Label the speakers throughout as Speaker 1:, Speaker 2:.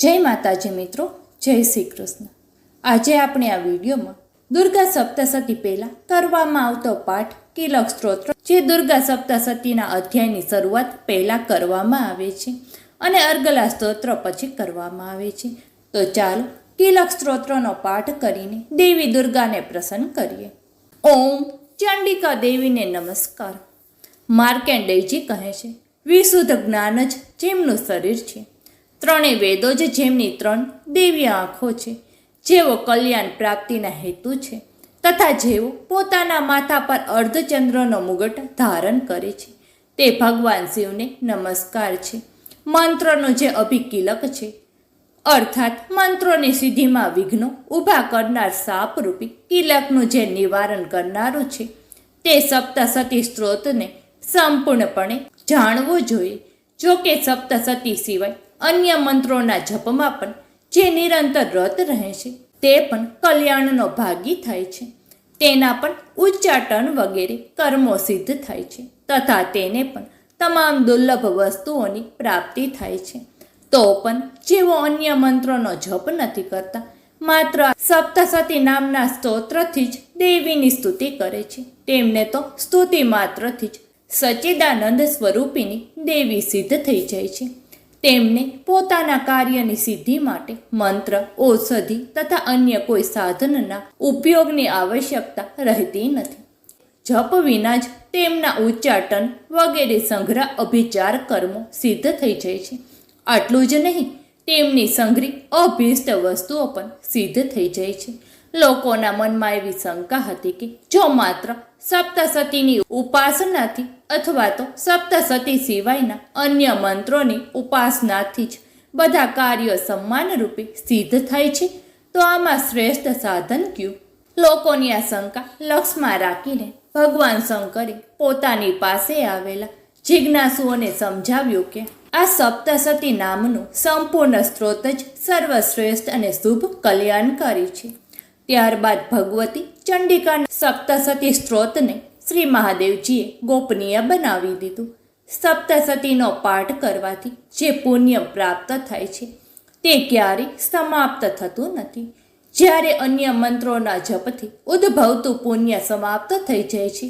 Speaker 1: જય માતાજી મિત્રો, જય શ્રી કૃષ્ણ. આજે આપણે આ વિડીયોમાં દુર્ગા સપ્તસતી પહેલાં કરવામાં આવતો પાઠ કિલક સ્ત્રોત્ર જે દુર્ગા સપ્તસતીના અધ્યાયની શરૂઆત પહેલાં કરવામાં આવે છે અને અર્ગલા સ્તોત્ર પછી કરવામાં આવે છે. તો ચાલો કિલક સ્ત્રોત્રનો પાઠ કરીને દેવી દુર્ગાને પ્રસન્ન કરીએ. ઓમ ચંડિકા દેવીને નમસ્કાર. માર્કેન્ડેયજી કહે છે, વિશુદ્ધ જ્ઞાન જ જેમનું શરીર છે. ત્રણેય વેદો જ જેમની ત્રણ દિવ્ય આંખો છે, જેઓ કલ્યાણ પ્રાપ્તિના હેતુ છે તથા જેઓ પોતાના માથા પર અર્ધચંદ્રનો મુગટ ધારણ કરે છે. તે ભગવાન શિવને નમસ્કાર છે. મંત્રનો જે અભિકિલક છે, અર્થાત મંત્રોની સિદ્ધિમાં વિઘ્નો ઊભા કરનાર સાપરૂપી કિલકનું જે નિવારણ કરનારું છે, તે સપ્તસતી સ્ત્રોતને સંપૂર્ણપણે જાણવું જોઈએ. જો કે સપ્તસતી સિવાય અન્ય મંત્રોના જપમાં પણ જે નિરંતર રત રહે છે તે પણ કલ્યાણનો ભાગી થાય છે. તેના પણ ઉચ્ચાટન વગેરે કર્મો સિદ્ધ થાય છે તથા તેને પણ તમામ દુર્લભ વસ્તુઓની પ્રાપ્તિ થાય છે. તો પણ જેઓ અન્ય મંત્રોનો જપ નથી કરતા, માત્ર સપ્તસતી નામના સ્તોત્રથી જ દેવીની સ્તુતિ કરે છે. તેમને તો સ્તુતિ માત્રથી જ સચ્ચિદાનંદ સ્વરૂપીની દેવી સિદ્ધ થઈ જાય છે. તેમને પોતાના કાર્યની સિદ્ધિ માટે મંત્ર, ઔષધિ તથા અન્ય કોઈ સાધનના ઉપયોગની આવશ્યકતા રહેતી નથી. જપ વિના જ તેમના ઉચ્ચાટન વગેરે સંગ્રહ અભિચાર કર્મો સિદ્ધ થઈ જાય છે. આટલું જ નહીં, તેમની સંગ્રહ અભિષ્ટ વસ્તુઓ પણ સિદ્ધ થઈ જાય છે. લોકોના મનમાં એવી શંકા હતી કે જો માત્ર સપ્તસતીની ઉપાસનાથી અથવા તો સપ્તસતી સિવાયના અન્ય મંત્રોની ઉપાસનાથી જ બધા કાર્યો સમાનરૂપે સિદ્ધ થાય છે, તો આમાં શ્રેષ્ઠ સાધન કયું? લોકોની આ શંકા લક્ષમાં રાખીને ભગવાન શંકરે પોતાની પાસે આવેલા જિજ્ઞાસુઓને સમજાવ્યું કે આ સપ્તસતી નામનું સંપૂર્ણ સ્ત્રોત જ સર્વશ્રેષ્ઠ અને શુભ કલ્યાણકારી છે. ત્યારબાદ ભગવતી ચંડિકાના સપ્તસતી સ્ત્રોતને શ્રી મહાદેવજીએ ગોપનીય બનાવી દીધું. સપ્તસતીનો પાઠ કરવાથી જે પુણ્ય પ્રાપ્ત થાય છે, તે ક્યારેય સમાપ્ત થતું નથી. જ્યારે અન્ય મંત્રોના જપથી ઉદ્ભવતું પુણ્ય સમાપ્ત થઈ જાય છે,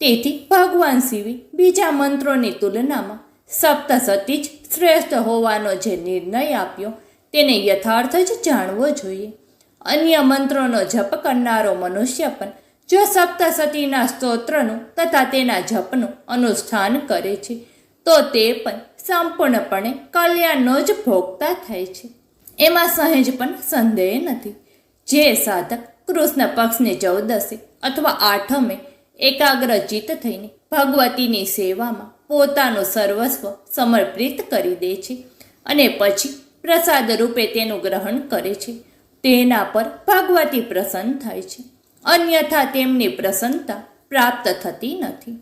Speaker 1: તેથી ભગવાન શિવે બીજા મંત્રોની તુલનામાં સપ્તસતી જ શ્રેષ્ઠ હોવાનો જે નિર્ણય આપ્યો, તેને યથાર્થ જ જાણવો જોઈએ. અન્ય મંત્રોનો જપ કરનારો મનુષ્ય પણ જો સપ્તસતીના સ્તોત્રનું તથા તેના જપનું અનુષ્ઠાન કરે છે, તો તે પણ સંપૂર્ણપણે કલ્યાણનો જ ભોગતા થાય છે. એમાં સહેજ પણ સંદેહ નથી. જે સાધક કૃષ્ણ પક્ષની ચૌદસે અથવા આઠમે એકાગ્રચિત થઈને ભગવતીની સેવામાં પોતાનું સર્વસ્વ સમર્પિત કરી દે છે અને પછી પ્રસાદ રૂપે તેનું ગ્રહણ કરે છે. તેના પર ભગવતી પ્રસન્ન થાય છે. અન્યથા તેમની પ્રસન્નતા પ્રાપ્ત થતી નથી.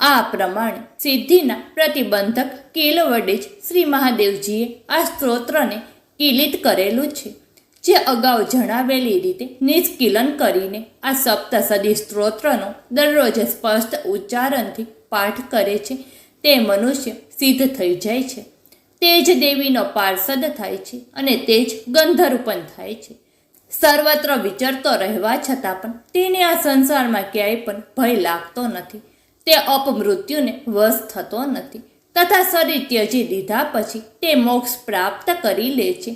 Speaker 1: આ પ્રમાણે સિદ્ધિના પ્રતિબંધક કિલ વડે જ શ્રી મહાદેવજીએ આ સ્ત્રોત્રને કિલિત કરેલું છે. જે અગાઉ જણાવેલી રીતે નિષ્કિલન કરીને આ સપ્તસદી સ્ત્રોત્રનો દરરોજ સ્પષ્ટ ઉચ્ચારણથી પાઠ કરે છે, તે મનુષ્ય સિદ્ધ થઈ જાય છે. તે જ દેવીનો પાર્ષદ થાય છે અને તે જ ગંધર્વ પણ થાય છે. સર્વત્ર વિચરતો રહેવા છતાં પણ તેને આ સંસારમાં ક્યાંય પણ ભય લાગતો નથી. તે અપમૃત્યુને વશ થતો નથી તથા શરીર ત્યજી દીધા પછી તે મોક્ષ પ્રાપ્ત કરી લે છે.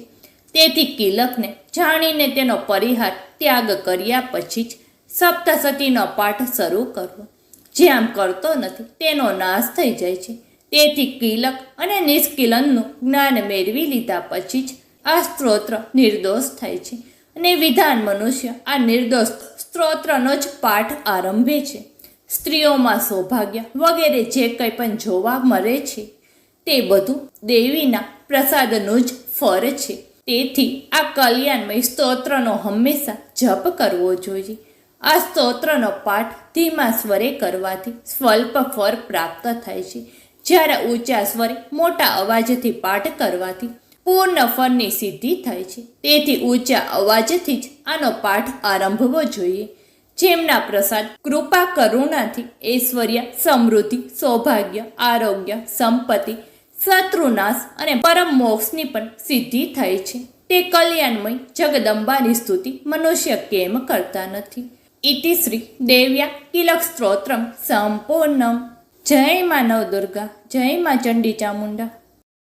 Speaker 1: તેથી કિલકને જાણીને તેનો પરિહાર ત્યાગ કર્યા પછી જ સપ્તસતીનો પાઠ શરૂ કરવો. જે આમ કરતો નથી તેનો નાશ થઈ જાય છે. તેથી કિલક અને નિષ્કિલનનું જ્ઞાન મેળવી લીધા પછી જ આ સ્ત્રોત્ર નિર્દોષ થાય છે. અને વિધાન મનુષ્ય આ નિર્દોષ સ્ત્રોત્રનો જ પાઠ આરંભે છે. સ્ત્રીઓમાં સૌભાગ્ય વગેરે જે કંઈ પણ જોવા મળે છે, તે બધું દેવીના પ્રસાદનું જ ફર છે. તેથી આ કલ્યાણમય સ્તોત્રનો હંમેશા જપ કરવો જોઈએ. આ સ્તોત્રનો પાઠ ધીમા સ્વરે કરવાથી સ્વલ્પ ફર પ્રાપ્ત થાય છે. જ્યારે ઊંચા સ્વરે મોટા અવાજથી પાઠ કરવાથી પૂર્ણ ફળની સિદ્ધિ થાય છે. તેથી ઊંચા અવાજથી જ આનો પાઠ આરંભવો જોઈએ. જેમના પ્રસાદ કૃપા, કરુણાથી, ઐશ્વર્ય, સમૃદ્ધિ, સૌભાગ્ય, આરોગ્ય, સંપત્તિ, શત્રુનાશ અને પરમ મોક્ષની પણ સિદ્ધિ થાય છે. તે કલ્યાણમય જગદંબાની સ્તુતિ મનુષ્ય કેમ કરતા નથી? ઇતિ શ્રી દેવ્યા કિલક સ્ત્રોત્રમ સંપૂર્ણમ. જય માનવ દુર્ગા જય મા ચંડી ચામુંડા